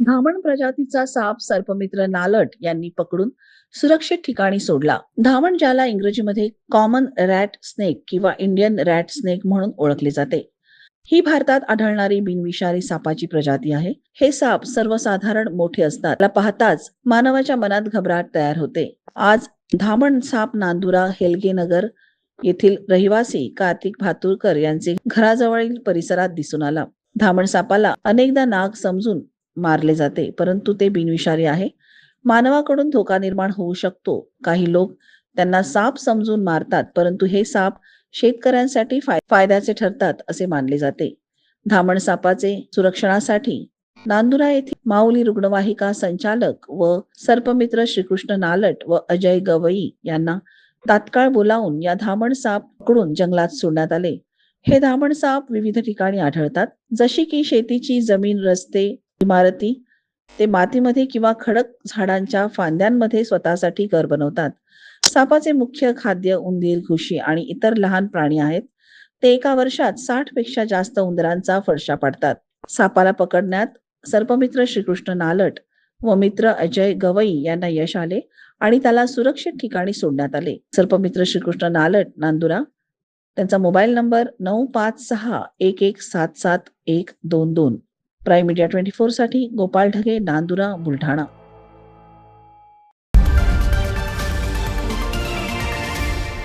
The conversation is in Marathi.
धामण प्रजातीचा साप सर्पमित्र नालट यांनी पकडून सुरक्षित ठिकाणी सोडला. धामण ज्याला इंग्रजीमध्ये कॉमन रॅट स्नेक किंवा इंडियन रॅट स्नेक म्हणून ओळखले जाते. ही भारतात आढळणारी बिनविषारी सापाची प्रजाती आहे. हे साप सर्वसाधारण मोठे असतात. त्याला पाहताच मानवाच्या मनात घबराट तयार होते. आज धामण साप नांदुरा हेलगेनगर येथील रहिवासी कार्तिक भातुरकर यांचे घराजवळील परिसरात दिसून आला. धामण सापाला अनेकदा नाग समजून मारले जाते परंतु ते बिनविषारी आहे. मानवाकडून धोका निर्माण होऊ शकतो. काही लोक त्यांना साप समजून मारतात परंतु हे साप शेतकऱ्यांसाठी फाय- फायद्याचे ठरतात असे मानले जाते. धामण सापाचे सुरक्षणासाठी नांदुरा येथील माऊली रुग्णवाहिका संचालक व सर्पमित्र श्रीकृष्ण नालट व अजय गवई यांना तात्काळ बोलावून या धामण साप पकडून जंगलात सोडण्यात आले. हे धामण साप विविध ठिकाणी आढळतात जशी की शेतीची जमीन रस्ते इमारती ते मातीमध्ये किंवा खडक झाडांच्या फांद्यांमध्ये स्वतःसाठी घर बनवतात. सापाचे मुख्य खाद्य उंदीर घुशी आणि इतर लहान प्राणी आहेत. ते एका वर्षात साठपेक्षा जास्त उंदरांचा फडशा पाडतात. सापाला पकडण्यात सर्पमित्र श्रीकृष्ण नालट व मित्र अजय गवई यांना यश आले आणि त्याला सुरक्षित ठिकाणी सोडण्यात आले. सर्पमित्र श्रीकृष्ण नालट नांदुरा त्यांचा मोबाईल नंबर नऊ पाच सहा एक एक सात सात एक दोन दोन. प्राईम मीडिया ट्वेंटी फोरसाठी गोपाळ ढगे नांदुरा बुलढाणा.